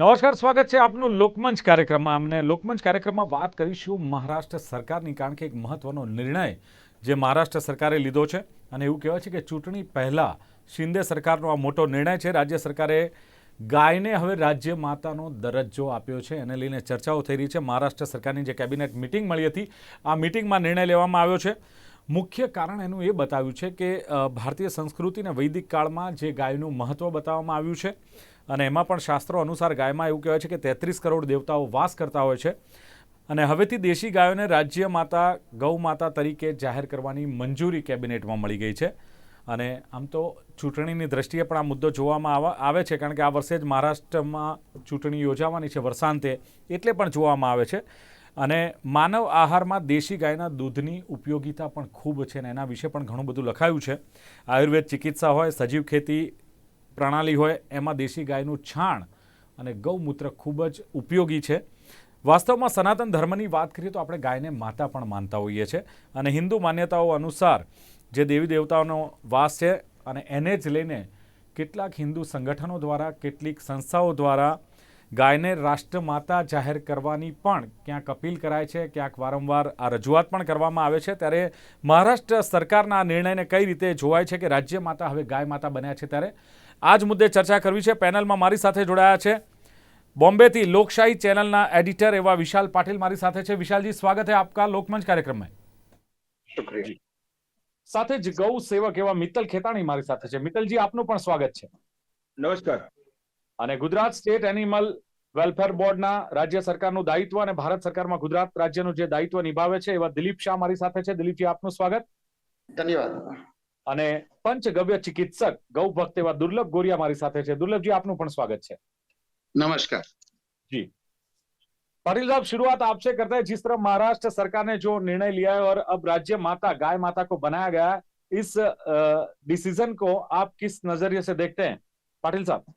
નમસ્કાર, સ્વાગત છે આપનું લોકમંચ કાર્યક્રમમાં. અમને લોકમંચ કાર્યક્રમમાં વાત કરીશું મહારાષ્ટ્ર સરકારની, કારણ કે એક મહત્વનો નિર્ણય જે મહારાષ્ટ્ર સરકારે લીધો છે. અને એવું કહેવાય છે કે ચૂંટણી પહેલાં શિંદે સરકારનો આ મોટો નિર્ણય છે. રાજ્ય સરકારે ગાયને હવે રાજ્ય માતાનો દરજ્જો આપ્યો છે. એને લઈને ચર્ચાઓ થઈ રહી છે. મહારાષ્ટ્ર સરકારની જે કેબિનેટ મિટિંગ મળી હતી, આ મિટિંગમાં નિર્ણય લેવામાં આવ્યો છે. મુખ્ય કારણ એનું એ બતાવ્યું છે કે ભારતીય સંસ્કૃતિને વૈદિક કાળમાં જે ગાયનું મહત્ત્વ બતાવવામાં આવ્યું છે અને એમાં પણ શાસ્ત્રો અનુસાર ગાયમાં એવું કહેવાય છે કે તેત્રીસ કરોડ દેવતાઓ વાસ કરતા હોય છે. અને હવેથી દેશી ગાયોને રાજ્ય માતા, ગૌ માતા તરીકે જાહેર કરવાની મંજૂરી કેબિનેટમાં મળી ગઈ છે. અને આમ તો ચૂંટણીની દ્રષ્ટિએ પણ આ મુદ્દો જોવામાં આવા- છે, કારણ કે આ વર્ષે જ મહારાષ્ટ્રમાં ચૂંટણી યોજાવાની છે વર્ષાંતે એટલે પણ જોવામાં આવે છે. અને માનવ આહારમાં દેશી ગાયના દૂધની ઉપયોગિતા પણ ખૂબ છે અને એના વિશે પણ ઘણું બધું લખાયું છે. આયુર્વેદ ચિકિત્સા હોય, સજીવ ખેતી પ્રણાલી હોય, એમાં દેશી ગાયનું છાણ અને ગૌમૂત્ર ખૂબ જ ઉપયોગી છે. વાસ્તવમાં સનાતન ધર્મની વાત કરીએ તો આપણે ગાયને માતા પણ માનતા હોઈએ છીએ અને હિન્દુ માન્યતાઓ અનુસાર જે દેવી દેવતાઓનો વાસ છે અને એને જ લઈને કેટલાક હિન્દુ સંગઠનો દ્વારા, કેટલીક સંસ્થાઓ દ્વારા ગાયને રાષ્ટ્રમાતા જાહેર કરવાની પણ ક્યાંક અપીલ કરાય છે ક્યાંક વારંવાર આ રજૂઆત પણ કરવામાં આવે છે. ત્યારે મહારાષ્ટ્ર સરકારના આ નિર્ણયને કઈ રીતે જોવાય છે કે રાજ્ય માતા હવે ગાય માતા બન્યા છે ત્યારે? આ જ મુદ્દે ચર્ચા કરવી છે. પેનલમાં મારી સાથે જોડાયા છે બોમ્બેથી લોકશાહી ચેનલના એડિટર એવા વિશાલ પાટીલ મારી સાથે છે. વિશાલજી સ્વાગત છે આપકા લોકમંચ કાર્યક્રમમાં. સાથે જ ગૌ સેવક એવા મિત્તલ ખેતાણી મારી સાથે છે. મિત્તલજી આપનું પણ સ્વાગત છે. નમસ્કાર. અને ગુજરાત સ્ટેટ એનિમલ વેલફેર બોર્ડના રાજ્ય સરકારનું દાયિત્વ અને ભારત સરકારમાં ગુજરાત રાજ્યનું જે દાયિત્વ નિભાવે છે એવા દિલીપ શાહ મારી સાથે છે દિલીપજી આપનું સ્વાગત ધન્યવાદ અને પંચગવ્ય ચિકિત્સક ગૌ ભક્ત એવા દુર્લભ ગોરિયા મારી સાથે છે દુર્લભજી આપનું પણ સ્વાગત છે नमस्कार पाटिल साहब शुरुआत आपसे करते हैं जिस तरह महाराष्ट्र सरकार ने जो निर्णय लिया है और अब राज्य माता गाय माता को बनाया गया है इस डिसीजन को आप किस नजरिए से देखते हैं पाटिल साहब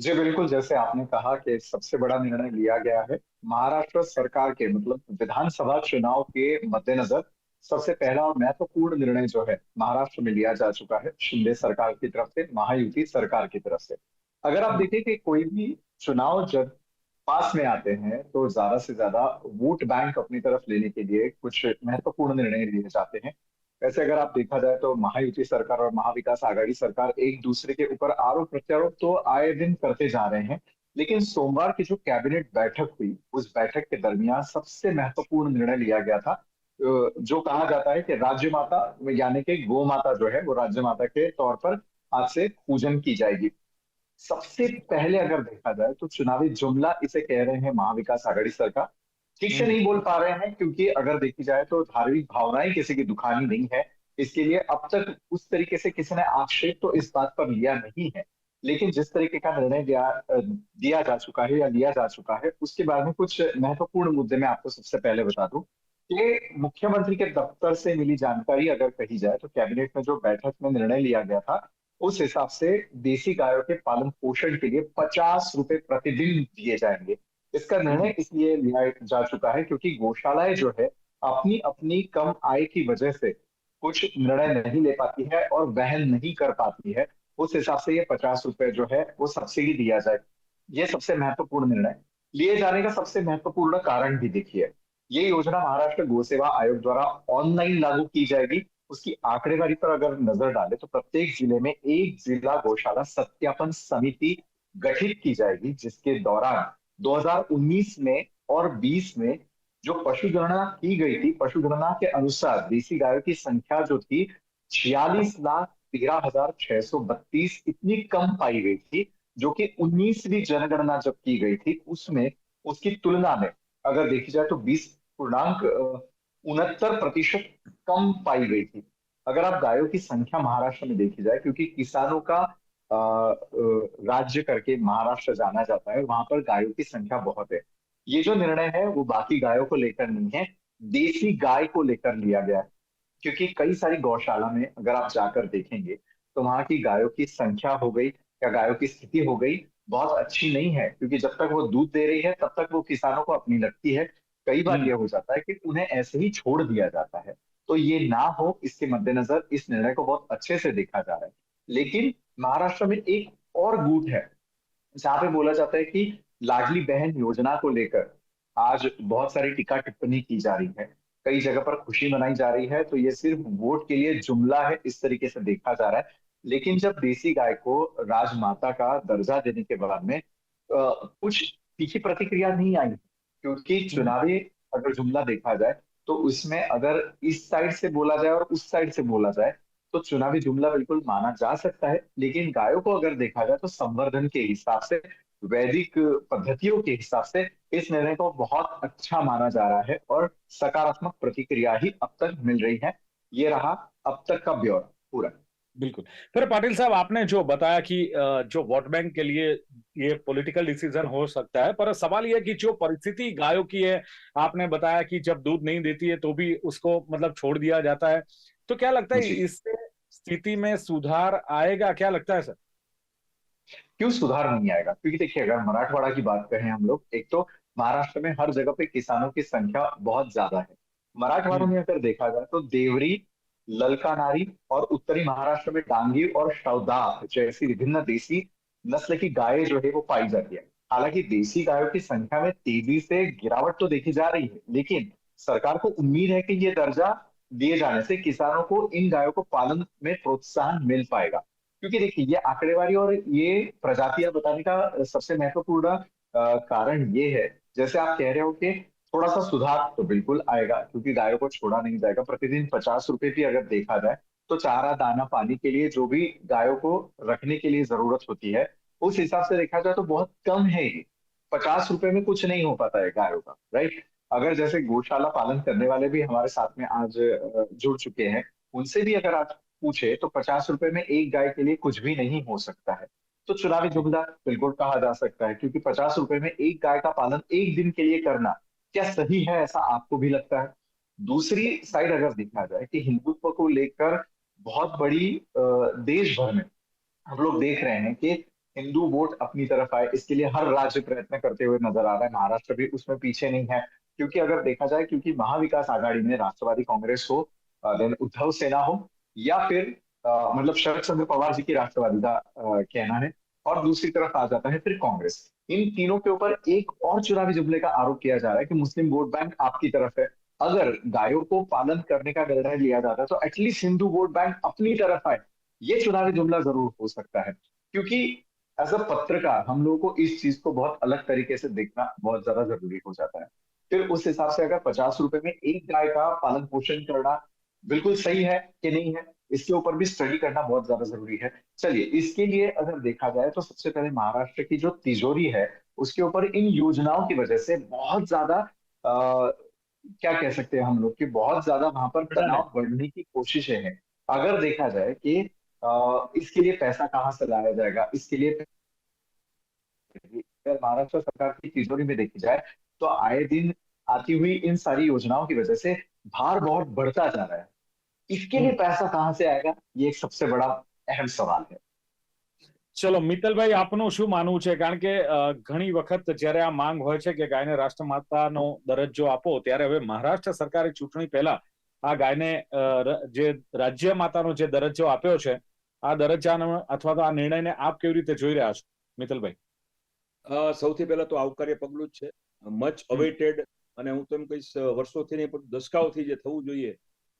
जी, बिल्कुल, जैसे आपने कहा कि सबसे बड़ा निर्णय लिया गया है, महाराष्ट्र सरकार के मतलब विधानसभा चुनाव के मद्देनजर सबसे पहला और महत्वपूर्ण निर्णय जो है, महाराष्ट्र में लिया जा चुका है, शिंदे सरकार की तरफ़ से, महायुति सरकार की तरफ़ से। अगर आप देखें कि कोई भी चुनाव जब पास में आते हैं तो ज़्यादा से ज़्यादा वोट बैंक अपनी तरफ़ लेने के लिए कुछ महत्वपूर्ण निर्णय लिए जाते हैं। वैसे अगर आप देखा जाए तो महायुति सरकार और महाविकास आघाड़ी सरकार एक दूसरे के ऊपर आरोप प्रत्यारोप तो आए दिन करते जा रहे हैं। लेकिन सोमवार की जो कैबिनेट बैठक हुई, उस बैठक के दरमियान सबसे महत्वपूर्ण निर्णय लिया गया था जो कहा जाता है कि राज्य माता, यानी कि गौ माता जो है, वो राज्य माता के तौर पर आज से पूजन की जाएगी। सबसे पहले अगर देखा जाए तो चुनावी जुमला इसे कह रहे हैं महाविकास आघाड़ी सरकार। ठीक से नहीं बोल पा रहे हैं क्योंकि अगर देखी जाए तो धार्मिक भावनाएँ किसी की दुखानी नहीं है। इसके लिए अब तक उस तरीके से किसी ने आक्षेप तो इस बात पर लिया नहीं है। लेकिन जिस तरीके का निर्णय दिया दिया जा चुका है या लिया जा चुका है उसके बारे में कुछ महत्वपूर्ण मुद्दे मैं आपको सबसे पहले बता दूँ कि मुख्यमंत्री के दफ्तर से मिली जानकारी अगर कही जाए तो कैबिनेट में जो बैठक में निर्णय लिया गया था उस हिसाब से देसी गायों के पालन पोषण के लिए पचास रुपए प्रतिदिन दिए जाएँगे। इसका निर्णय इसलिए लिया जा चुका है क्योंकि गौशालाएँ जो है, अपनी अपनी कम आय की वजह से कुछ निर्णय नहीं ले पाती है और वहन नहीं कर पाती है। उस हिसाब से ये पचास रुपए जो है, वो सब्सिडी दिया जाए। ये सबसे महत्वपूर्ण निर्णय। लिए जाने का सबसे महत्वपूर्ण कारण भी देखिए। ये योजना महाराष्ट्र गौ सेवा आयोग द्वारा ऑनलाइन लागू की जाएगी। उसकी आंकड़ेवारी पर अगर नज़र डाले तो प्रत्येक ज़िले में एक जिला गौशाला सत्यापन समिति गठित की जाएगी, जिसके दौरान 2019 में और 20 में जो पशुगणना की गई थी, पशुगणना के अनुसार देसी गायों की संख्या जो थी, छियालीस लाख तेरह हज़ार छह सौ बत्तीस इतनी कम पाई गई थी, जो कि उन्नीसवीं जनगणना जब की गई थी, उसमें उसकी तुलना में अगर देखी जाए तो बीस पूर्णांक उनहत्तर प्रतिशत कम पाई गई थी। अगर आप गायों की संख्या महाराष्ट्र में देखी जाए, क्योंकि किसानों का राज्य करके महाराष्ट्र जाना जाता है वहाँ पर गायों की संख्या बहुत है। ये जो निर्णय है वो बाकी गायों को लेकर नहीं है देसी गाय को लेकर लिया गया है। क्योंकि कई सारी गौशाला में अगर आप जाकर देखेंगे तो वहाँ की गायों की संख्या हो गई या गायों की स्थिति हो गई बहुत अच्छी नहीं है। क्योंकि जब तक वो दूध दे रही है तब तक वो किसानों को अपनी लगती है। कई बार हम्म। ये हो जाता है कि उन्हें ऐसे ही छोड़ दिया जाता है। तो ये ना हो इसके मद्देनजर इस निर्णय को बहुत अच्छे से देखा जा रहा है। लेकिन महाराष्ट्र में एक और गुट है। जहाँ पे बोला जाता है कि लाडली बहन योजना को लेकर आज बहुत सारी टीका टिप्पणी की जा रही है। कई जगह पर खुशी मनाई जा रही है तो ये सिर्फ़ वोट के लिए जुमला है, इस तरीके से देखा जा रहा है। लेकिन जब देसी गाय को राजमाता का दर्जा देने के बाद में कुछ तीखी प्रतिक्रिया नहीं आई, क्योंकि चुनावी अगर जुमला देखा जाए तो उसमें अगर इस साइड से बोला जाए और उस साइड से बोला जाए तो चुनावी जुमला बिल्कुल माना जा सकता है लेकिन गायों को अगर देखा जाए तो संवर्धन के हिसाब से वैदिक पद्धतियों के हिसाब से इस निर्णय को बहुत अच्छा माना जा रहा है और सकारात्मक प्रतिक्रिया ही अब तक मिल रही है। ये रहा अब तक का ब्यौरा पूरा। बिल्कुल। फिर पाटिल साहब आपने जो बताया कि जो वोट बैंक के लिए ये पॉलिटिकल डिसीज़न हो सकता है पर सवाल यह कि जो परिस्थिति गायों की है आपने बताया कि जब दूध नहीं देती है तो भी उसको मतलब छोड़ दिया जाता है। तो क्या लगता है इससे स्थिति में सुधार आएगा? क्या लगता है सर? क्यों सुधार नहीं आएगा? क्योंकि देखिए अगर मराठवाड़ा की बात करें हम लोग एक तो महाराष्ट्र में हर जगह पे किसानों की संख्या बहुत ज़्यादा है। मराठवाड़ों में अगर देखा जाए तो देवरी ललकानारी और उत्तरी महाराष्ट्र में डांगी और शवदा जैसी विभिन्न देसी नस्ल की गायें जो है वो पाई जाती है। हालाँकि देसी गायों की संख्या में तेज़ी से गिरावट तो देखी जा रही है लेकिन सरकार को उम्मीद है कि ये दर्जा दिए जाने से किसानों को इन गायों को पालन में प्रोत्साहन मिल पाएगा। क्योंकि देखिए, ये आंकड़ेवारी और ये प्रजातियाँ बताने का सबसे महत्वपूर्ण कारण ये है। जैसे आप कह रहे हो कि थोड़ा सा सुधार तो बिल्कुल आएगा, क्योंकि गायों को छोड़ा नहीं जाएगा। प्रतिदिन पचास रुपए भी अगर देखा जाए तो चारा, दाना, पानी के लिए जो भी गायों को रखने के लिए ज़रूरत होती है, उस हिसाब से देखा जाए तो बहुत कम है ये। पचास रुपए में कुछ नहीं हो पाता है गायों का, राइट? अगर जैसे गौशाला पालन करने वाले भी हमारे साथ में आज जुड़ चुके हैं, उनसे भी अगर आप पूछे तो पचास रुपए में एक गाय के लिए कुछ भी नहीं हो सकता है। तो चुनावी जुमला बिल्कुल कहा जा सकता है, क्योंकि पचास रुपए में एक गाय का पालन एक दिन के लिए करना क्या सही है ऐसा आपको भी लगता है? दूसरी साइड अगर देखा जाए कि हिंदुत्व को लेकर बहुत बड़ी देश भर में हम लोग देख रहे हैं कि हिंदू वोट अपनी तरफ़ आए, इसके लिए हर राज्य प्रयत्न करते हुए नज़र आ रहा है, महाराष्ट्र भी उसमें पीछे नहीं है। क्योंकि अगर देखा जाए, क्योंकि महाविकास आघाड़ी में राष्ट्रवादी कांग्रेस हो देन उद्धव सेना हो, या फिर मतलब शरद चंद्र पवार जी की राष्ट्रवादी का कहना है, और दूसरी तरफ़ आ जाता है फिर कांग्रेस। इन तीनों के ऊपर एक और चुनावी जुमले का आरोप किया जा रहा है कि मुस्लिम वोट बैंक आपकी तरफ़ है। अगर गायों को पालन करने का निर्णय लिया जाता है तो एटलीस्ट हिंदू वोट बैंक अपनी तरफ़ आए। ये चुनावी जुमला ज़रूर हो सकता है। क्योंकि एज अ पत्रकार हम लोगों को इस चीज़ को बहुत अलग तरीके से देखना बहुत ज़्यादा ज़रूरी हो जाता है। फिर उस हिसाब से अगर पचास रुपए में एक गाय का पालन पोषण करना बिल्कुल सही है कि नहीं है इसके ऊपर भी स्टडी करना बहुत ज़्यादा ज़रूरी है। चलिए इसके लिए अगर देखा जाए तो सबसे पहले महाराष्ट्र की जो तिजोरी है उसके ऊपर इन योजनाओं की वजह से बहुत ज़्यादा क्या कह सकते हैं हम लोग कि बहुत ज़्यादा वहाँ पर तनाव बढ़ने की कोशिशें हैं। अगर देखा जाए कि अ, इसके लिए पैसा कहाँ से लाया जाएगा इसके लिए अगर महाराष्ट्र सरकार की तिजोरी में देखी जाए तो आए दिन आती हुई इन सारी योजनाओं की वजह से भार बहुत बढ़ता जा रहा है इसके लिए पैसा कहाँ से आएगा ये एक सबसे बड़ा अहम सवाल है ચલો મિત્તલભાઈ આપનું શું માનવું છે કારણ કે અ, ઘણી વખત જ્યારે આ માંગ હોય છે કે ગાયને રાષ્ટ્રમાતાનો દરજ્જો આપો ત્યારે હવે મહારાષ્ટ્ર સરકારે ચૂંટણી પહેલા આ ગાયને અ, ર- જે રાજ્ય માતાનો જે દરજ્જો આપ્યો છે આ દરજ્જાનો અથવા તો આ નિર્ણયને આપ કેવી રીતે જોઈ રહ્યા છો મિત્તલભાઈ અ, સૌથી પહેલા તો આવકાર્ય પગલું જ છે. મચ અવેટેડ અને હું તો એમ કહીશ વર્ષોથી નહીં પણ દશકાઓથી જે થવું જોઈએ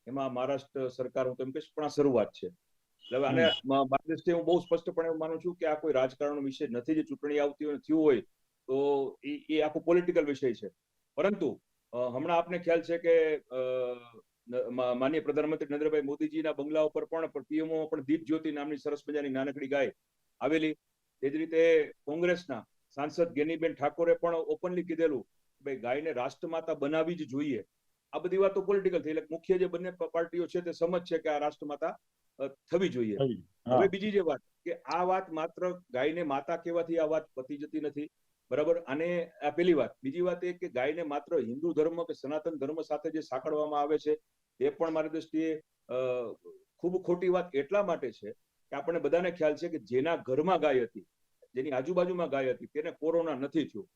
એમાં મહારાષ્ટ્ર સરકાર હું તો એમ કહીશ પણ આ શરૂઆત છે. એટલે અને મારી દ્રષ્ટિએ હું બહુ સ્પષ્ટપણે માનું છું કે આ કોઈ રાજકારણનો વિષય નથી જે ચૂંટણી આવતી હોય થયું હોય તો એ એ આખો પોલિટિકલ વિષય છે. પરંતુ હમણાં આપને ખ્યાલ છે કે માનનીય પ્રધાનમંત્રી નરેન્દ્રભાઈ મોદીજીના બંગલા ઉપર પણ પીએમઓ પણ દીપ જ્યોતિ નામની સરસ મજાની નાનકડી ગાય આવેલી. તે જ રીતે કોંગ્રેસના સાંસદ ગેનીબેન ઠાકોરે પણ ઓપનલી કીધેલું ભાઈ ગાયને રાષ્ટ્રમાતા બનાવી જ જોઈએ. આ બધી વાતો પોલિટિકલ થઈ. એટલે મુખ્ય જે બંને પાર્ટીઓ છે તે સમજ છે કે આ રાષ્ટ્રમાતા થવી જોઈએ. હવે બીજી જે વાત કે આ વાત માત્ર ગાયને માતા કહેવાથી આ વાત પતી જતી નથી. બરાબર? અને આ પેલી વાત બીજી વાત એ કે ગાયને માત્ર હિન્દુ ધર્મ કે સનાતન ધર્મ સાથે જે સાંકળવામાં આવે છે એ પણ મારી દ્રષ્ટિએ ખૂબ ખોટી વાત એટલા માટે છે કે આપણને બધાને ખ્યાલ છે કે જેના ઘરમાં ગાય હતી જેની આજુબાજુમાં ગાય હતી તેને કોરોના નથી થયો.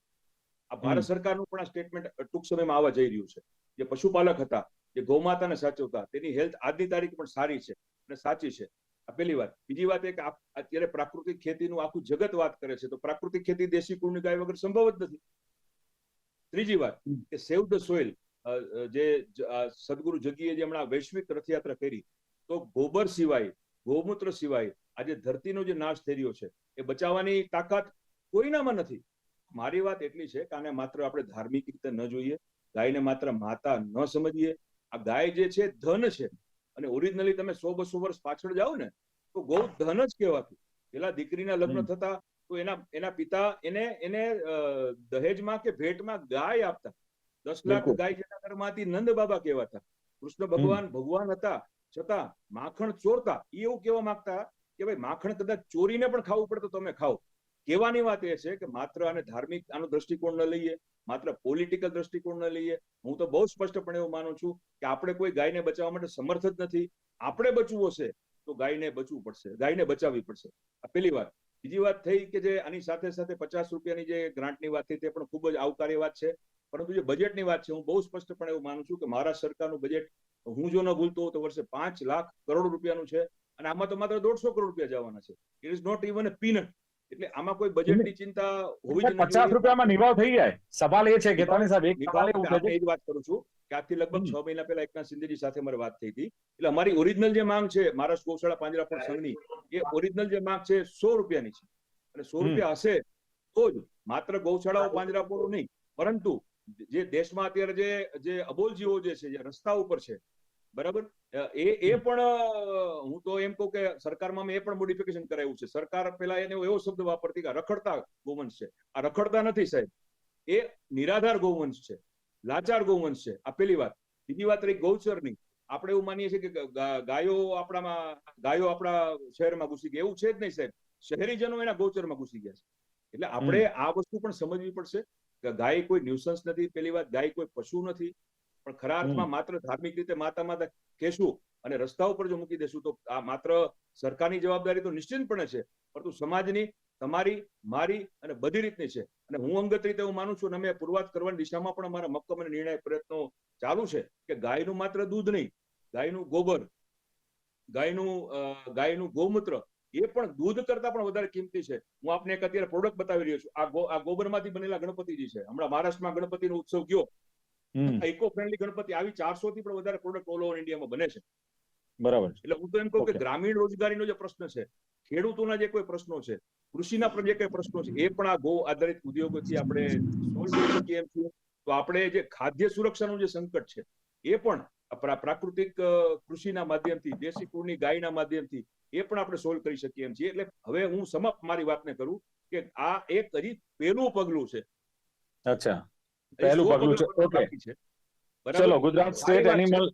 આ ભારત સરકારનું પણ આ સ્ટેટમેન્ટ ટૂંક સમયમાં આવવા જઈ રહ્યું છે. જે પશુપાલક હતા જે ગૌમાતાને સાચવતા તેની હેલ્થ આજની તારીખ પણ સારી છે અને સાચી છે. આ પહેલી વાત. બીજી વાત એ કે અત્યારે પ્રાકૃતિક ખેતીનું આખું જગત વાત કરે છે તો પ્રાકૃતિક ખેતી દેશી કુળની ગાય વગર સંભવ જ નથી. ત્રીજી વાત કે સેવ ધ સોઇલ જે સદગુરુ જગીએ જે હમણાં વૈશ્વિક રથયાત્રા કરી તો ગોબર સિવાય ગૌમૂત્ર સિવાય આજે ધરતીનો જે નાશ થઈ રહ્યો છે એ બચાવવાની તાકાત કોઈનામાં નથી. મારી વાત એટલી છે કે આને માત્ર આપણે ધાર્મિક રીતે ન જોઈએ ગાયને માત્ર માતા ન સમજીએ. આ ગાય જે છે ધન છે. અને ઓરિજિનલી તમે સો બસો વર્ષ પાછળ જાઓ ને તો ગૌ ધન જ કહેવાતું. પેલા દીકરીના લગ્ન થતા તો એના એના પિતા એને એને દહેજમાં કે ભેટમાં ગાય આપતા. દસ લાખ ગાય જેના ઘરમાંથી નંદ બાબા કહેવાતા. કૃષ્ણ ભગવાન ભગવાન હતા છતાં માખણ ચોરતા. એ એવું કહેવા માંગતા કે ભાઈ માખણ કદાચ ચોરીને પણ ખાવું પડે તો તમે ખાઓ. કહેવાની વાત એ છે કે માત્ર આને ધાર્મિક આનો દ્રષ્ટિકોણ ન લઈએ, માત્ર પોલિટિકલ દ્રષ્ટિકોણ ન લઈએ. હું તો બહુ સ્પષ્ટપણે એવું માનું છું કે આપણે કોઈ ગાયને બચાવવા માટે સમર્થ જ નથી. આપણે બચવું હશે તો ગાયને બચવું પડશે, ગાયને બચાવવી પડશે. આ પહેલી વાત. બીજી વાત થઈ કે જે આની સાથે સાથે પચાસ રૂપિયાની જે ગ્રાન્ટની વાત થઈ તે પણ ખૂબ જ આવકારી વાત છે. પરંતુ જે બજેટની વાત છે હું બહુ સ્પષ્ટપણે એવું માનું છું કે મહારાષ્ટ્ર સરકારનું બજેટ હું જો ન ભૂલતો તો વર્ષે પાંચ લાખ કરોડ રૂપિયાનું છે. અને આમાં તો માત્ર દોઢસો કરોડ રૂપિયા જવાના છે. It is not even a peanut એટલે આમાં કોઈ બજેટની ચિંતા હોવી જ પચાસ રૂપિયામાં નિભાવ થઈ જાય. સવાલ એ છે કે સાહેબ એક સવાલ એ જ વાત કરું છું કે આજથી લગભગ છ મહિના પહેલા એકનાથ શિંદેજી સાથે મારી વાત થઈ હતી. એટલે અમારી ઓરિજિનલ જે માંગ છે મહારાષ્ટ્ર ગૌશાળા પાંજરાપોળ સંઘની એ ઓરિજિનલ જે માંગ છે સો રૂપિયાની છે. અને સો રૂપિયા હશે તો જ માત્ર ગૌશાળાઓ પાંજરાપોળો નહીં પરંતુ જે દેશમાં અત્યારે જે જે અબોલ જીવો જે છે જે રસ્તા ઉપર છે બરાબર? એ એ પણ હું તો એમ કહું કે સરકારમાં મેં એ પણ મોડિફિકેશન કરાવ્યું છે. સરકાર પેલા એને એવો શબ્દ વાપરતી કે રખડતા ગોવંશ છે. આ રખડતા નથી સાહેબ. એ નિરાધાર ગૌવંશ છે. લાચાર ગૌવંશ છે. આ પેલી વાત. બીજી વાત રહી ગૌચરની. આપણે એવું માનીએ છીએ કે ગાયો આપણામાં ગાયો આપણા શહેરમાં ઘૂસી ગઈ એવું છે જ નહીં સાહેબ. શહેરીજનો એના ગૌચરમાં ઘૂસી ગયા છે. એટલે આપણે આ વસ્તુ પણ સમજવી પડશે. કે ગાય કોઈ ન્યુસન્સ નથી. પેલી વાત ગાય કોઈ પશુ નથી. પણ ખરા અર્થમાં માત્ર ધાર્મિક રીતે માતા માતા કહેશું અને રસ્તા ઉપર જો મૂકી દેશું તો આ માત્ર સરકારની જવાબદારી તો નિશ્ચિતપણે છે પરંતુ સમાજની તમારી મારી અને બધી રીતની છે. અને હું અંગત રીતે હું માનું છું અને અમે પૂર્વાત કરવાની દિશામાં પણ અમારા મક્કમ અને નિર્ણય પ્રયત્નો ચાલુ છે કે ગાયનું માત્ર દૂધ નહીં ગાયનું ગોબર ગાયનું ગાયનું ગૌમૂત્ર એ પણ દૂધ કરતા પણ વધારે કિંમતી છે. હું આપને એક અત્યારે પ્રોડક્ટ બતાવી રહ્યો છું. આ ગોબરમાંથી બનેલા ગણપતિજી છે. હમણાં મહારાષ્ટ્રમાં ગણપતિનો ઉત્સવ ગયો. ઇકો ફ્રેન્ડલી ગણપતિ આવી ચારસો થી પણ વધારે પ્રોડક્ટ ઓલ ઓવર ઇન્ડિયામાં બને છે. બરાબર એટલે હું તો એમ કહું કે ગ્રામીણ રોજગારીનો જે પ્રશ્ન છે ખેડૂતોના જે કોઈ પ્રશ્નો છે કૃષિના પણ જે કઈ પ્રશ્નો છે એ પણ આ ગો આધારિત ઉદ્યોગોથી આપણે સોલ્વ કરી શકીએ એમ છીએ. તો આપણે જે ખાદ્ય સુરક્ષાનું જે સંકટ છે એ પણ પ્રાકૃતિક કૃષિના માધ્યમથી દેશી કુળની ગાયના માધ્યમથી એ પણ આપણે સોલ્વ કરી શકીએ એમ છીએ. એટલે હવે હું સમાપ્ત મારી વાતને કરું કે આ એક હજી પહેલું પગલું છે. અચ્છા. પહેલું પગલું છે. બરાબર? ચલો Gujarat state. Animal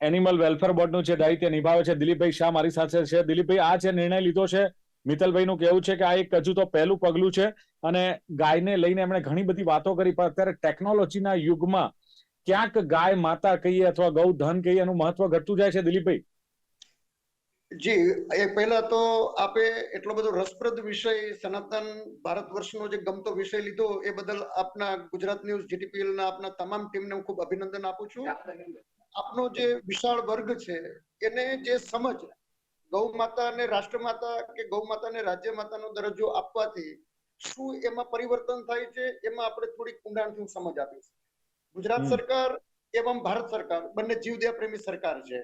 animal welfare બોર્ડનું છે દાયિત્વ નિભાવે છે દિલીપભાઈ શાહ મારી સાથે છે દિલીપભાઈ આ જે નિર્ણય લીધો છે મિત્તલભાઈનું કેવું છે કે આ એક હજુ તો પહેલું પગલું છે અને ગાયને લઈને એમણે ઘણી બધી વાતો કરી પણ અત્યારે ટેકનોલોજીના યુગમાં ક્યાંક ગાય માતા કહીએ અથવા ગૌ ધન કહીએ એનું મહત્વ ઘટતું જાય છે દિલીપભાઈ જી એ પહેલા તો આપે એટલો બધો રસપ્રદ વિષય સનાતન ભારત વર્ષનો જે ગમતો વિષય લીધો એ બદલ આપના ગુજરાત ન્યૂઝ જીટીપીએલ ના આપના તમામ ટીમને હું ખૂબ અભિનંદન આપું છું. આપનો જે વિશાળ વર્ગ છે એને જે સમજ ગૌ માતાને રાષ્ટ્રમાતા કે ગૌ માતાને રાજ્ય માતાનો દરજ્જો આપવાથી શું એમાં પરિવર્તન થાય છે એમાં આપણે થોડીક ઊંડાણથી સમજ આપીશ. ગુજરાત સરકાર એવમ ભારત સરકાર બંને જીવદયા પ્રેમી સરકાર છે.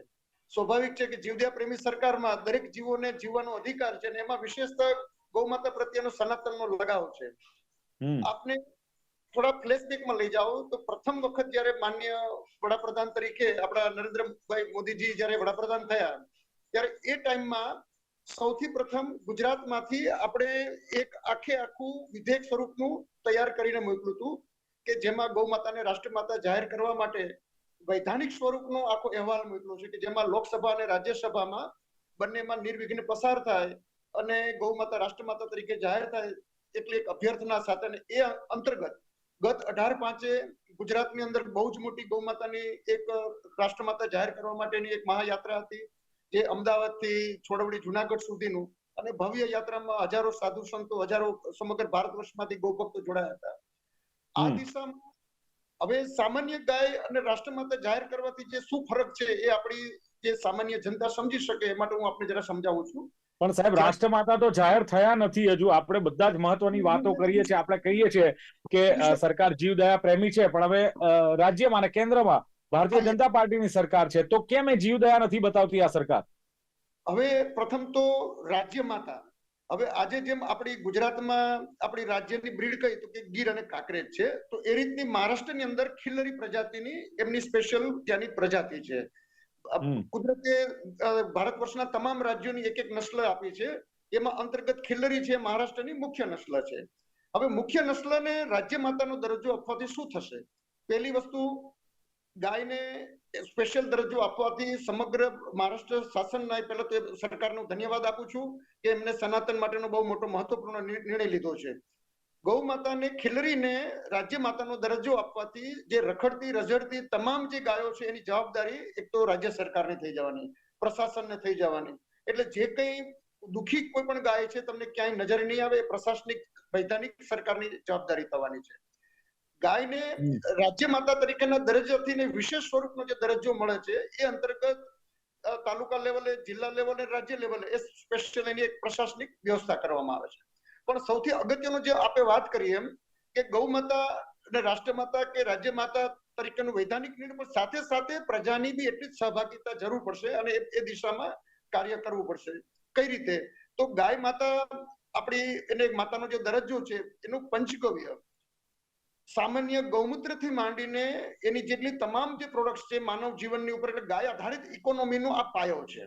સ્વાભાવિક છે કે જીવદયા પ્રેમી સરકારમાં દરેક જીવોને જીવવાનો અધિકાર છે અને એમાં વિશેષતઃ ગૌમાતા પ્રત્યેનો સનાતનનો લગાવ છે. આપને થોડા ફ્લેશબેકમાં લઈ જાઓ તો પ્રથમ વખત જ્યારે માન્ય વડાપ્રધાન તરીકે આપણા નરેન્દ્રભાઈ મોદીજી જ્યારે વડાપ્રધાન થયા ત્યારે એ ટાઈમમાં સૌથી પ્રથમ ગુજરાતમાંથી આપણે એક આખે આખું વિધેયક સ્વરૂપનું તૈયાર કરીને મોકલ્યું હતું કે જેમાં ગૌ માતાને રાષ્ટ્રમાતા જાહેર કરવા માટે વૈધાનિક સ્વરૂપનો આખો અહેવાલ મોકલ્યો છે કે જેમાં લોકસભા અને રાજ્યસભામાં બંનેમાં નિર્વિઘ્ન પસાર થાય અને ગૌમાતા રાષ્ટ્રમાતા તરીકે જાહેર થાય એટલી એક અભ્યર્થના સાથે અને એ અંતર્ગત ગત અઢાર પાંચે ગુજરાતની અંદર બહુ જ મોટી ગૌમાતાની એક રાષ્ટ્રમાતા જાહેર કરવા માટેની એક મહાયાત્રા હતી જે અમદાવાદથી છોડવડી જુનાગઢ સુધીનું અને ભવ્ય યાત્રામાં હજારો સાધુ સંતો હજારો સમગ્ર ભારત વર્ષમાંથી ગૌભક્તો જોડાયા હતા. આ દિશામાં હવે સામાન્ય ગાય અને રાષ્ટ્રમાતા જાહેર કરવાથી જે શું ફરક છે એ આપણી જે સામાન્ય જનતા સમજી શકે એ માટે હું આપને જરા સમજાવું છું. પણ સાહેબ રાષ્ટ્રમાતા તો જાહેર થયા નથી હજુ. આપણે બધા જ મહત્વની વાતો કરીએ છીએ. આપણે કહીએ છીએ કે સરકાર સરકાર જીવદયા પ્રેમી છે. પણ હવે રાજ્યમાં અને કેન્દ્રમાં ભારતીય જનતા પાર્ટીની સરકાર છે. તો કેમ એ જીવદયા નથી બતાવતી આ સરકાર? હવે પ્રથમ તો રાજ્ય માતા. હવે આજે જેમ આપણી ગુજરાતમાં આપણી રાજ્યની બ્રીડ કહી તો કે ગીર અને કાંકરેજ છે તો એ રીતની મહારાષ્ટ્રની અંદર ખિલ્લરી પ્રજાતિની એમની સ્પેશિયલ ત્યાંની પ્રજાતિ છે. કુદરતે ભારત વર્ષના તમામ રાજ્યોની એક એક નસ્લ આપી છે. એમાં અંતર્ગત ખિલ્લરી છે મહારાષ્ટ્રની મુખ્ય નસ્લ છે. હવે મુખ્ય નસ્લને રાજ્ય માતાનો દરજ્જો આપવાથી શું થશે? પહેલી વસ્તુ ગાયને સ્પેશિયલ દરજ્જો આપવાથી સમગ્ર મહારાષ્ટ્ર શાસનના પહેલા તો સરકારનો ધન્યવાદ આપું છું કે એમને સનાતન માટેનો બહુ મોટો મહત્વપૂર્ણ નિર્ણય લીધો છે. ગૌ માતાને ખીલરીને રાજ્ય માતાનો દરજ્જો આપવાથી જે રખડતી રઝડતી તમામ જે ગાયો છે એની જવાબદારી એક તો રાજ્ય સરકારને થઈ જવાની, પ્રશાસનને થઈ જવાની. એટલે જે કંઈ દુખી કોઈ પણ ગાય છે, તમને ક્યાંય નજર નહીં આવે પ્રશાસનિક, વૈધાનિક સરકારની જવાબદારી થવાની છે. ગાયને રાજ્ય માતા તરીકેના દરજ્જાથી ને વિશેષ સ્વરૂપનો જે દરજ્જો મળે છે એ અંતર્ગત તાલુકા લેવલે જિલ્લા લેવલે રાજ્ય લેવલે એ સ્પેશિયલ એની એક પ્રશાસનિક વ્યવસ્થા કરવામાં આવે છે. પણ સૌથી અગત્યનો જે આપણે વાત કરી એમ કે ગૌ માતા અને રાષ્ટ્રમાતા કે રાજ્ય માતા તરીકેનું વૈધાનિક નિર્ણય પણ સાથે સાથે પ્રજાની બી એટલી જ સહભાગિતા જરૂર પડશે અને એ એ દિશામાં કાર્ય કરવું પડશે. કઈ રીતે? તો ગાય માતા આપણી એને માતાનો જે દરજ્જો છે એનું પંચગવ્ય. સામાન્ય ગૌમૂત્રથી માંડીને એની જેટલી તમામ જે પ્રોડક્ટ છે માનવ જીવનની ઉપર એટલે ગાય આધારિત ઇકોનોમીનો આ પાયો છે.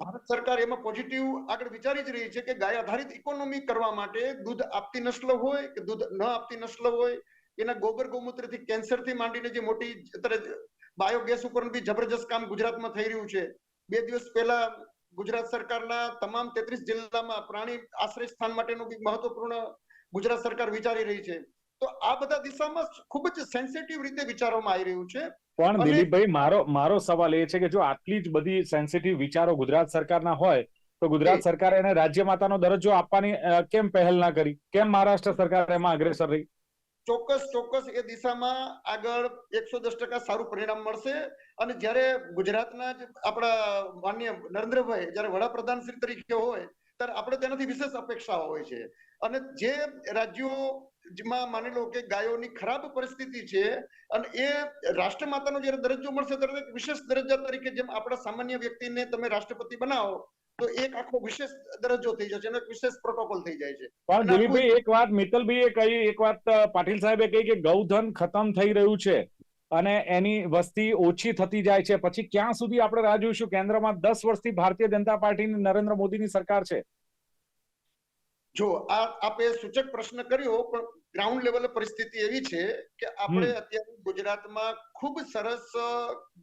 ભારત સરકાર એમાં પોઝિટિવ આગળ વિચારી જ રહી છે કે ગાય આધારિત ઇકોનોમી કરવા માટે દૂધ આપતી નસ્લ હોય કે દૂધ ન આપતી નસ્લ હોય એના ગોબર ગૌમૂત્રથી કેન્સરથી માંડીને જે મોટી અત્યારે બાયોગેસ ઉપર બી જબરજસ્ત કામ ગુજરાતમાં થઈ રહ્યું છે. બે દિવસ પહેલા ગુજરાત સરકારના તમામ તેત્રીસ જિલ્લામાં પ્રાણી આશ્રય સ્થાન માટેનું બી મહત્વપૂર્ણ ગુજરાત સરકાર વિચારી રહી છે. તો આ બધા દિશામાં ખૂબ જ સેન્સિટિવ રીતે વિચારવામાં આવી રહ્યું છે. પણ દિલીપભાઈ મારો મારો સવાલ એ છે કે જો આટલી જ બધી સેન્સિટિવ વિચારો ગુજરાત સરકારના હોય તો ગુજરાત. સરકારે એને રાજ્ય માતાનો દરજ્જો આપવાની કેમ પહેલ ના કરી? કેમ મહારાષ્ટ્ર સરકાર એમાં અગ્રેસર રહી? ચોક્કસ ચોક્કસ એ દિશામાં આગળ એકસો દસ ટકા સારું પરિણામ મળશે. અને જ્યારે ગુજરાતના જ આપણા માન્ય નરેન્દ્રભાઈ જ્યારે વડાપ્રધાન શ્રી તરીકે હોય ત્યારે આપણે તેનાથી વિશેષ અપેક્ષા હોય છે. અને જે રાજ્યો માં માની લો કે ગાયોની ખરાબ પરિસ્થિતિ છે અને એ રાષ્ટ્રમાતાનો જ્યારે દરજ્જો મળશે ત્યારે એક વિશેષ દરજ્જા તરીકે જેમ આપણા સામાન્ય વ્યક્તિને તમે રાષ્ટ્રપતિ બનાવો તો એક આખો વિશેષ દરજ્જો થઈ જશે અને એક વિશેષ પ્રોટોકોલ થઈ જાય છે. પણ દિલીપભાઈ એક વાત મિત્તલભાઈએ કહી એક વાત પાટીલ સાહેબે કહી કે ગૌધન ખતમ થઈ રહ્યું છે અને એની વસ્તી ઓછી થતી જાય છે. પછી ક્યાં સુધી આપણે રાહ જોઈશું? કેન્દ્રમાં દસ વર્ષથી ભારતીય જનતા પાર્ટીની નરેન્દ્ર મોદીની સરકાર છે. જો આ આપે સૂચક પ્રશ્ન કર્યો પણ ગ્રાઉન્ડ લેવલે પરિસ્થિતિ એવી છે કે આપણે અત્યારે ગુજરાતમાં ખૂબ સરસ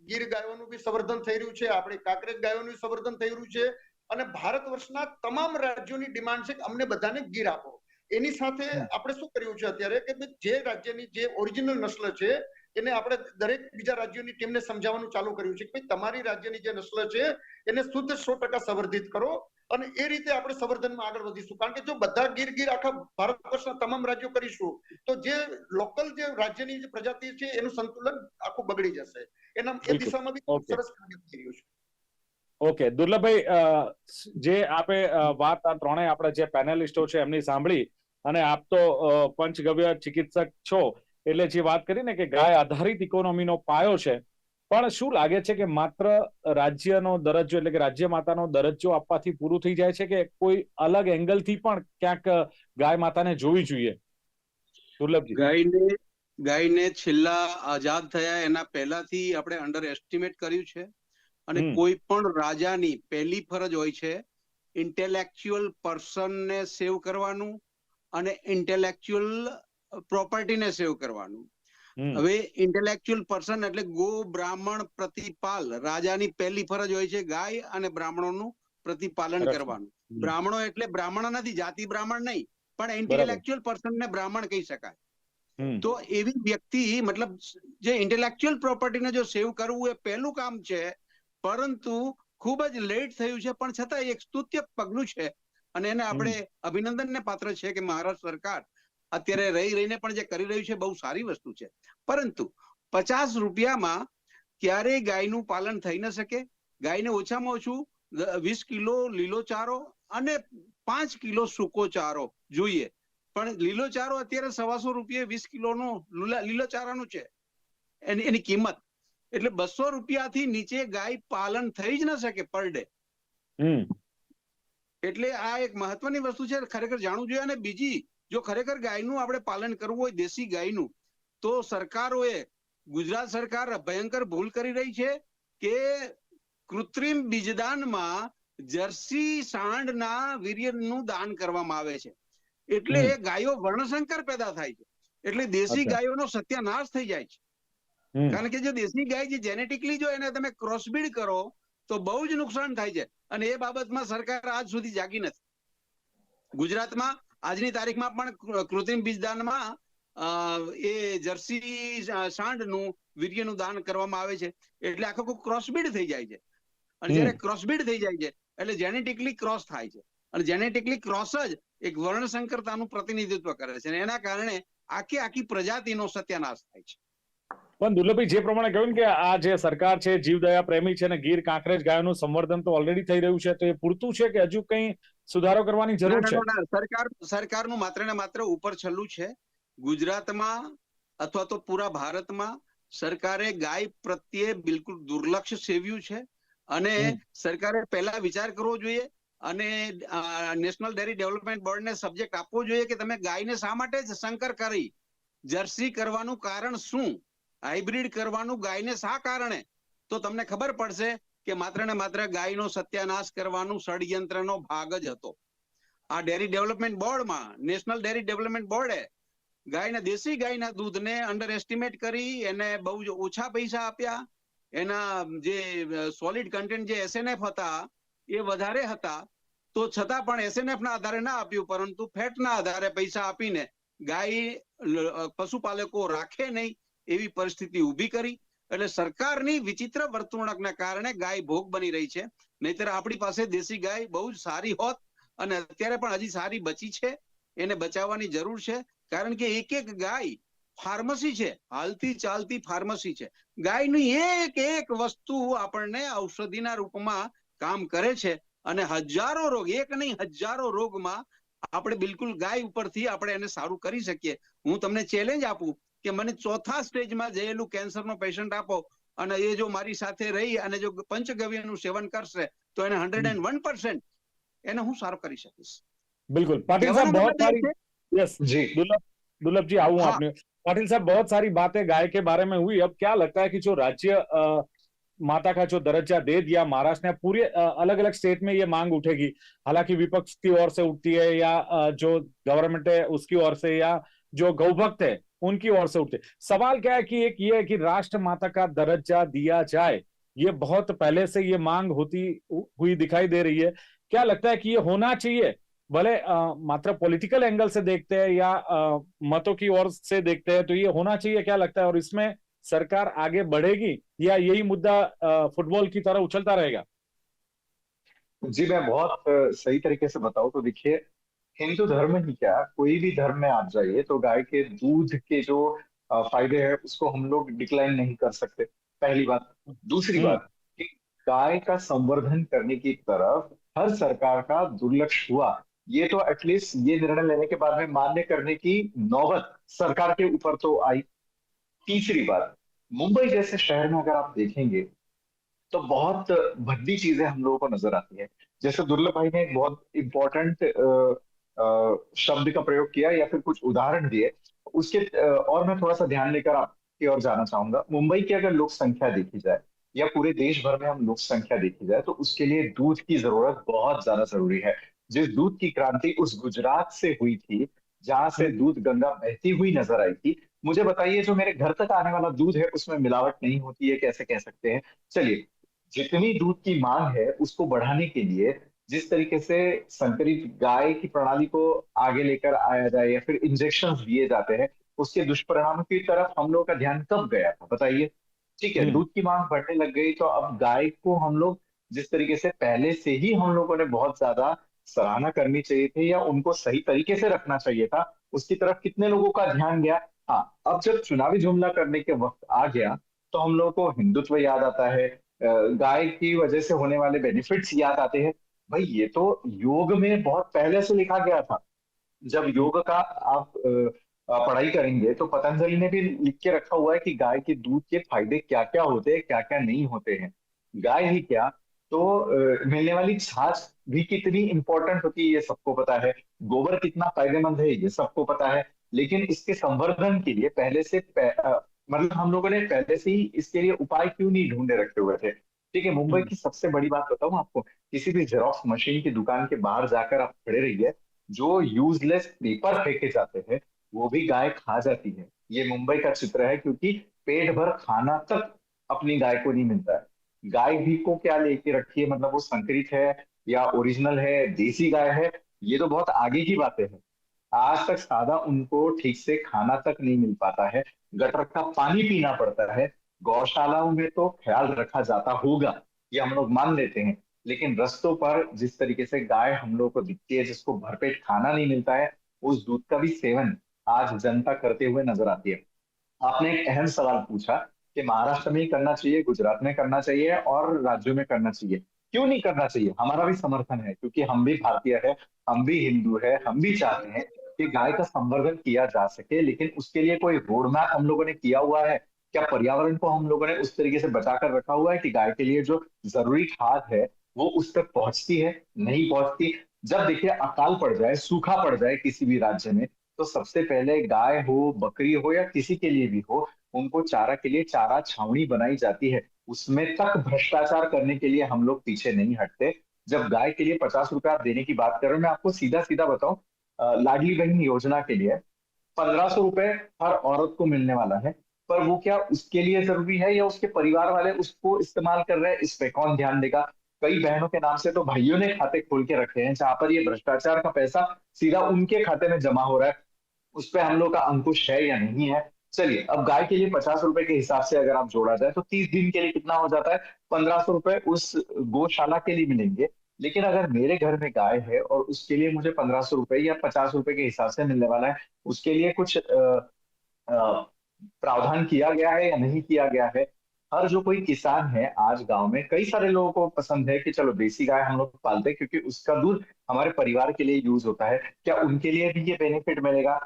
ગીર ગાયોનું બી સંવર્ધન થઈ રહ્યું છે આપણે કાંકરેજ ગાયોનું સંવર્ધન થઈ રહ્યું છે અને ભારત વર્ષના તમામ રાજ્યોની ડિમાન્ડ છે કે અમને બધાને ગીર આપો. એની સાથે આપણે શું કર્યું છે અત્યારે કે જે રાજ્યની જે ઓરિજિનલ નસ્લ છે એને આપણે દરેક બીજા રાજ્યોની ટીમને સમજાવવાનું ચાલુ કર્યું છે કે તમારી રાજ્યની જે નસ્લ છે એને શુદ્ધ સો ટકા સંવર્ધિત કરો. અને એ રીતે આપણે સંવર્ધનમાં આગળ વધીશું. કારણ કે જો બધા ગીર ગીર આખા ભારત વર્ષના તમામ રાજ્યો કરીશું તો જે લોકલ જે રાજ્યની જે પ્રજાતિ છે એનું સંતુલન આખું બગડી જશે. એના એ દિશામાં બી ઓકે. સરસ કાર્ય થઈ રહ્યું છે. ઓકે. દુર્લભભાઈ જે આપે વાત આ ત્રણેય આપણા જે પેનલિસ્ટો છે એમની સાંભળી અને આપ તો પંચગવ્ય ચિકિત્સક છો એટલે જે વાત કરી ને કે ગાય આધારિત ઇકોનોમીનો પાયો છે પણ શું લાગે છે કે માત્ર રાજ્યનો દરજ્જો એટલે કે રાજ્ય માતાનો દરજ્જો આપવાથી પૂરું થઈ જાય છે કે કોઈ અલગ એંગલથી પણ ક્યાંક ગાય માતાને જોવી જોઈએ? દુર્લભજી. ગાયને ગાયને છેલ્લા આઝાદ થયા એના પહેલાથી આપણે અંડર એસ્ટિમેટ કર્યું છે. અને કોઈ પણ રાજાની પહેલી ફરજ હોય છે ઇન્ટેલેક્ચ્યુઅલ પર્સનને સેવ કરવાનું અને ઇન્ટેલેક્ચ્યુઅલ પ્રોપર્ટીને સેવ કરવાનું. હવે ઇન્ટેલેક્ચ્યુઅલ પર્સન એટલે ગો બ્રાહ્મણ પ્રતિપાલ રાજાની પહેલી ફરજ હોય છે ગાય અને બ્રાહ્મણોનું પ્રતિપાલન કરવાનું. બ્રાહ્મણો એટલે બ્રાહ્મણ નથી જાતિ બ્રાહ્મણ નહીં પણ ઇન્ટેલેક્ચ્યુઅલ પર્સનને બ્રાહ્મણ કહી શકાય. તો એવી વ્યક્તિ મતલબ જે ઇન્ટેલેક્ચ્યુઅલ પ્રોપર્ટીને જો સેવ કરવું એ પહેલું કામ છે પરંતુ ખૂબ જ લેટ થયું છે પણ છતાં એક સ્તુત્ય પગલું છે. અને એને આપણે અભિનંદનને પાત્ર છે કે મહારાષ્ટ્ર સરકાર અત્યારે રહી રહીને પણ જે કરી રહ્યું છે બહુ સારી વસ્તુ છે. પરંતુ પચાસ રૂપિયામાં ક્યારેય ગાયનું પાલન થઈ ન શકે. ગાયને ઓછામાં ઓછું વીસ કિલો લીલો ચારો અને પાંચ કિલો સૂકો ચારો જોઈએ. પણ લીલો ચારો અત્યારે સવાસો રૂપિયા વીસ કિલોનો લીલા- ચારાનું છે. એની એની કિંમત. એટલે બસો રૂપિયાથી નીચે ગાય પાલન થઈ જ ન શકે પર ડે. હમ. એટલે આ એક મહત્વની વસ્તુ છે ખરેખર જાણવું જોઈએ. અને બીજી જો ખરેખર ગાયનું આપણે પાલન કરવું હોય દેશી ગાયનું તો સરકારોએ ગુજરાત સરકાર ભયંકર ભૂલ કરી રહી છે કે કૃત્રિમ બીજદાનમાં જર્સી સાંડના વીર્યનું દાન કરવામાં આવે છે. એટલે એ ગાયો વર્ણશંકર પેદા થાય છે. એટલે દેશી ગાયોનો સત્યાનાશ થઈ જાય છે. કારણ કે જો દેશી ગાય જે જેનેટિકલી જો એને તમે ક્રોસબીડ કરો તો બહુ જ નુકસાન થાય છે. અને એ બાબતમાં સરકાર આજ સુધી જાગી નથી. ગુજરાતમાં આજની તારીખમાં પણ કૃત્રિમ બીજદાનમાં એ જર્સી સાંઢનું વીર્યનું દાન કરવામાં આવે છે. એટલે આખો ક્રોસબીડ થઈ જાય છે. અને જ્યારે ક્રોસબીડ થઈ જાય છે એટલે જેનેટિકલી ક્રોસ થાય છે. અને જેનેટિકલી ક્રોસ જ એક વર્ણસંકરતાનું પ્રતિનિધિત્વ કરે છે. અને એના કારણે આખી આખી પ્રજાતિનો સત્યાનાશ થાય છે. પણ દુર્લભભાઈ જે પ્રમાણે કહ્યું કે આ જે સરકાર છે જીવદયા પ્રેમી છે અને ગીર કાંકરેજ ગાયોનું સંવર્ધન તો ઓલરેડી થઈ રહ્યું છે તો એ પૂરતું છે કે હજુ કંઈ સુધારો કરવાની જરૂર છે. સરકાર સરકારનું માત્ર ને માત્ર ઉપર છલ્લું છે. ગુજરાતમાં અથવા તો પૂરા ભારતમાં સરકારે ગાય પ્રત્યે બિલકુલ દુર્લક્ષ સેવ્યું છે અને સરકારે પહેલા વિચાર કરવો જોઈએ અને નેશનલ ડેરી ડેવલપમેન્ટ બોર્ડને સબ્જેક્ટ આપવો જોઈએ કે તમે ગાયને શા માટે સંકર કરી? જર્સી કરવાનું કારણ શું? હાઇબ્રિડ કરવાનું ગાયને શા કારણે? તો તમને ખબર પડશે કે માત્ર ને માત્ર ગાયનો સત્યાનાશ કરવાનું ષડયંત્રનો ભાગ જ હતો. આ ડેરી ડેવલપમેન્ટ બોર્ડમાં, નેશનલ ડેરી ડેવલપમેન્ટ બોર્ડે ગાયના, દેશી ગાયના દૂધને અંડર એસ્ટિમેટ કરી, એને બહુ જ ઓછા પૈસા આપ્યા. એના જે સોલિડ કન્ટેન્ટ જે એસએનએફ હતા, એ વધારે હતા. તો છતાં પણ એસએનએફ ના આધારે ના આપ્યું, પરંતુ ફેટ ના આધારે પૈસા આપીને ગાય પશુપાલકો રાખે નહીં એવી પરિસ્થિતિ ઊભી કરી. એટલે સરકારની વિચિત્ર વર્તણૂકના કારણે ગાય ભોગ બની રહી છે. નહીતર આપણી પાસે દેશી ગાય બહુ જ સારી હોત અને અત્યારે પણ હજી સારી બચી છે. એને બચાવવાની જરૂર છે. કારણ કે એક એક ગાય ફાર્મસી છે. હાલતી ચાલતી ફાર્મસી છે. ગાયની એક એક વસ્તુ આપણને ઔષધિના રૂપમાં કામ કરે છે અને હજારો રોગ, એક નહીં, હજારો રોગમાં આપણે બિલકુલ ગાય ઉપરથી આપણે એને સારું કરી શકીએ. હું તમને ચેલેન્જ આપું. કે મને ચોથા સ્ટેજમાં જયેલું કેન્સરનો પેશન્ટ આપો અને એ જો મારી સાથે રહી અને જો પંચગવ્યનું સેવન કરશે તો એને હંડ્રેડ એન્ડ વન પર્સન્ટ એને હું સારું કરી શકીશ बिल्कुल पाटिल साहब કહેવાનો बहुत મતલબ એ सारी છે यस जी दुर्लभ दुर्लभ जी आऊं हाँ। आपने पाटिल साहब बहुत सारी बातें गाय के बारे में हुई अब क्या लगता है कि जो राज्य अ, माता का जो दर्जा दे दिया महाराष्ट्र ने पूरे अलग अलग स्टेट में ये मांग उठेगी हालांकि विपक्ष की ओर से उठती है या अ, जो गवर्नमेंट है उसकी ओर से या जो गौभक्त है उनकी ओर से उठते। सवाल क्या है कि एक ये है कि राष्ट्र माता का दर्जा दिया जाए ये बहुत पहले से ये मांग होती हुई दिखाई दे रही है। क्या लगता है कि ये होना चाहिए? भले मात्र पॉलिटिकल एंगल से देखते हैं या अ, मतों की ओर से देखते हैं तो ये होना चाहिए क्या लगता है? और इसमें सरकार आगे बढ़ेगी या यही मुद्दा फुटबॉल की तरह उछलता रहेगा? जी मैं बहुत सही तरीके से बताऊँ तो देखिए हिंदू धर्म ही क्या? कोई भी धर्म में आप जाइए तो गाय के दूध के जो फ़ायदे हैं उसको हम लोग डिक्लाइन नहीं कर सकते। पहली बात। दूसरी हम्म। बात कि गाय का संवर्धन करने की तरफ़ हर सरकार का दुर्लक्ष हुआ। ये तो एटलीस्ट ये निर्णय लेने के बाद में मान्य करने की नौबत सरकार के ऊपर तो आई। तीसरी बात मुंबई जैसे शहर में अगर आप देखेंगे तो बहुत भद्दी चीज़ें हम लोगों को नज़र आती है। जैसे दुर्लभ भाई ने एक बहुत इंपॉर्टेंट शब्द का प्रयोग किया या फिर कुछ उदाहरण दिए। उसके और मैं थोड़ा सा ध्यान लेकर आपकी ओर जाना चाहूँगा। मुंबई की अगर लोक संख्या देखी जाए या पूरे देश भर में हम लोक संख्या देखी जाए तो उसके लिए दूध की ज़रूरत बहुत ज़्यादा ज़रूरी है। जिस दूध की क्रांति उस गुजरात से हुई थी जहाँ से दूध गंगा बहती हुई नज़र आई थी मुझे बताइए जो मेरे घर तक आने वाला दूध है उसमें मिलावट नहीं होती है कैसे कह सकते हैं? चलिए जितनी दूध की मांग है उसको बढ़ाने के लिए जिस तरीके से संकरित गाय की प्रणाली को आगे लेकर आया जाए या फिर इंजेक्शन दिए जाते हैं उसके दुष्परिणामों की तरफ़ हम लोग का ध्यान कब गया था बताइए ठीक है हम्म। दूध की मांग बढ़ने लग गई तो अब गाय को हम लोग जिस तरीके से पहले से ही हम लोगों ने बहुत ज़्यादा सराहना करनी चाहिए थी या उनको सही तरीके से रखना चाहिए था उसकी तरफ़ कितने लोगों का ध्यान गया हाँ अब जब चुनावी जुमला करने के वक्त आ गया तो हम लोगों को हिंदुत्व याद आता है गाय की वजह से होने वाले बेनिफिट्स याद आते हैं भाई, ये तो योग में बहुत पहले से लिखा गया था। जब योग का आप पढ़ाई करेंगे तो पतंजलि ने भी लिख के रखा हुआ है कि गाय के दूध के फ़ायदे क्या क्या होते हैं क्या क्या नहीं होते हैं। गाय ही क्या? तो मिलने वाली छाछ भी कितनी इंपॉर्टेंट होती है, ये सबको पता है। गोबर कितना फ़ायदेमंद है, ये सबको पता है। लेकिन इसके संवर्धन के लिए पहले से मतलब हम लोगों ने पहले से ही इसके लिए उपाय क्यों नहीं ढूंढे रखे हुए थे? ठीक है मुंबई की सबसे बड़ी बात बताऊँ आपको किसी भी जेरोक्स मशीन की दुकान के बाहर जाकर आप खड़े रहिए जो यूजलेस पेपर फेंके जाते हैं वो भी गाय खा जाती है। ये मुंबई का चित्र है क्योंकि पेट भर खाना तक अपनी गाय को नहीं मिलता है। गाय भी को क्या लेके रखी है मतलब वो संकरित है या ओरिजिनल है देसी गाय है ये तो बहुत आगे की बातें हैं। आज तक सादा उनको ठीक से खाना तक नहीं मिल पाता है गटर का पानी पीना पड़ता है गौशालाओं में तो ख्याल रखा जाता होगा, ये हम लोग मान लेते हैं। लेकिन रस्तों पर जिस तरीके से गाय हम लोग को दिखती है, जिसको भरपेट खाना नहीं मिलता है, उस दूध का भी सेवन आज जनता करते हुए नज़र आती है। आपने एक अहम सवाल पूछा कि महाराष्ट्र में ही करना चाहिए, गुजरात में करना चाहिए और राज्यों में करना चाहिए। क्यों नहीं करना चाहिए? हमारा भी समर्थन है, क्योंकि हम भी भारतीय है, हम भी हिंदू है, हम भी चाहते हैं कि गाय का संवर्धन किया जा सके, लेकिन उसके लिए कोई रोड मैप हम लोगों ने किया हुआ है? क्या पर्यावरण को हम लोगों ने उस तरीके से बचा कर रखा हुआ है कि गाय के लिए जो ज़रूरी खाद है, वो उस तक पहुँचती है, नहीं पहुँचती? जब देखिए अकाल पड़ जाए, सूखा पड़ जाए किसी भी राज्य में तो सबसे पहले गाय हो, बकरी हो या किसी के लिए भी हो, उनको चारा के लिए चारा छावनी बनाई जाती है। उसमें तक भ्रष्टाचार करने के लिए हम लोग पीछे नहीं हटते। जब गाय के लिए पचास रुपया देने की बात कर मैं आपको सीधा सीधा बताऊँ लाडली बहन योजना के लिए पंद्रह सौ रुपए हर औरत को मिलने वाला है। पर वो क्या उसके लिए ज़रूरी है या उसके परिवार वाले उसको इस्तेमाल कर रहे हैं? इस पे कौन ध्यान देगा? कई बहनों के नाम से तो भाइयों ने खाते खोल के रखे हैं जहाँ पर ये भ्रष्टाचार का पैसा सीधा उनके खाते में जमा हो रहा है। उस पर हम लोग का अंकुश है या नहीं है? चलिए अब गाय के लिए पचास रुपए के हिसाब से अगर आप जोड़ा जाए तो तीस दिन के लिए कितना हो जाता है? पंद्रह सौ रुपए उस गौशाला के लिए मिलेंगे। लेकिन अगर मेरे घर में गाय है और उसके लिए मुझे पंद्रह सौ रुपए या पचास रुपए के हिसाब से मिलने वाला है उसके लिए कुछ अ, अ, प्रावधान किया गया है या नहीं किया गया है। हर जो कोई किसान है आज गाँव में कई सारे लोगों को पसंद है कि चलो देसी गाय हम लोग पालते हैं क्योंकि उसका दूध हमारे परिवार के लिए यूज़ होता है। क्या उनके लिए भी ये बेनिफिट मिलेगा?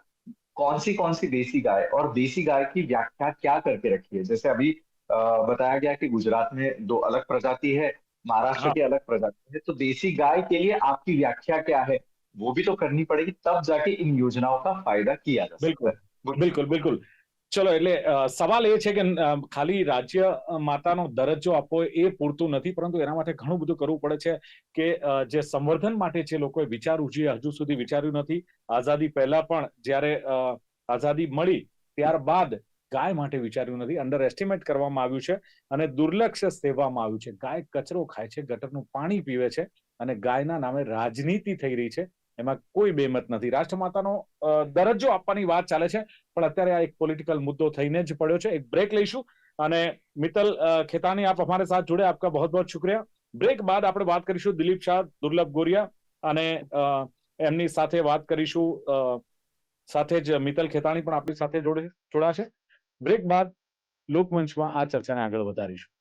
कौन सी कौन सी देसी गाय? और देसी गाय की व्याख्या क्या करके रखी है? जैसे अभी बताया गया कि गुजरात में दो अलग प्रजाति है महाराष्ट्र हाँ। की अलग प्रजाति है तो देसी गाय के लिए आपकी व्याख्या क्या है? वो भी तो करनी पड़ेगी तब जाके इन योजनाओं का फ़ायदा किया जा सकता है। बिल्कुल बिल्कुल बिल्कुल। ચલો, એટલે સવાલ એ છે કે ખાલી રાજ્ય માતાનો દરજ્જો આપવો એ પૂરતું નથી, પરંતુ એના માટે ઘણું બધું કરવું પડે છે કે જે સંવર્ધન માટે જે લોકોએ વિચારવું જોઈએ હજુ સુધી વિચાર્યું નથી. આઝાદી પહેલા પણ જ્યારે આઝાદી મળી ત્યારબાદ ગાય માટે વિચાર્યું નથી. અંડર એસ્ટિમેટ કરવામાં આવ્યું છે અને દુર્લક્ષ સેવામાં આવ્યું છે. ગાય કચરો ખાય છે, ગટરનું પાણી પીવે છે અને ગાયના નામે રાજનીતિ થઈ રહી છે. એમાં કોઈ બેમત નથી. રાષ્ટ્રમાતાનો દરજ્જો આપવાની વાત ચાલે છે, પણ અત્યારે આ એક પોલિટિકલ મુદ્દો થઈને જ પડ્યો છે. એક બ્રેક લઈશું અને મિત્તલ ખેતાની આપ અમારે સાથ જોડે આપકા બહુ બહુ શુક્રિયા. બ્રેક બાદ આપણે વાત કરીશું દિલીપ શાહ, દુર્લભ ગોરિયા અને એમની સાથે વાત કરીશું સાથે જ મિત્તલ ખેતાણી પણ આપણી સાથે જોડે જોડાશે. બ્રેક બાદ લોકમંચમાં આ ચર્ચાને આગળ વધારીશું.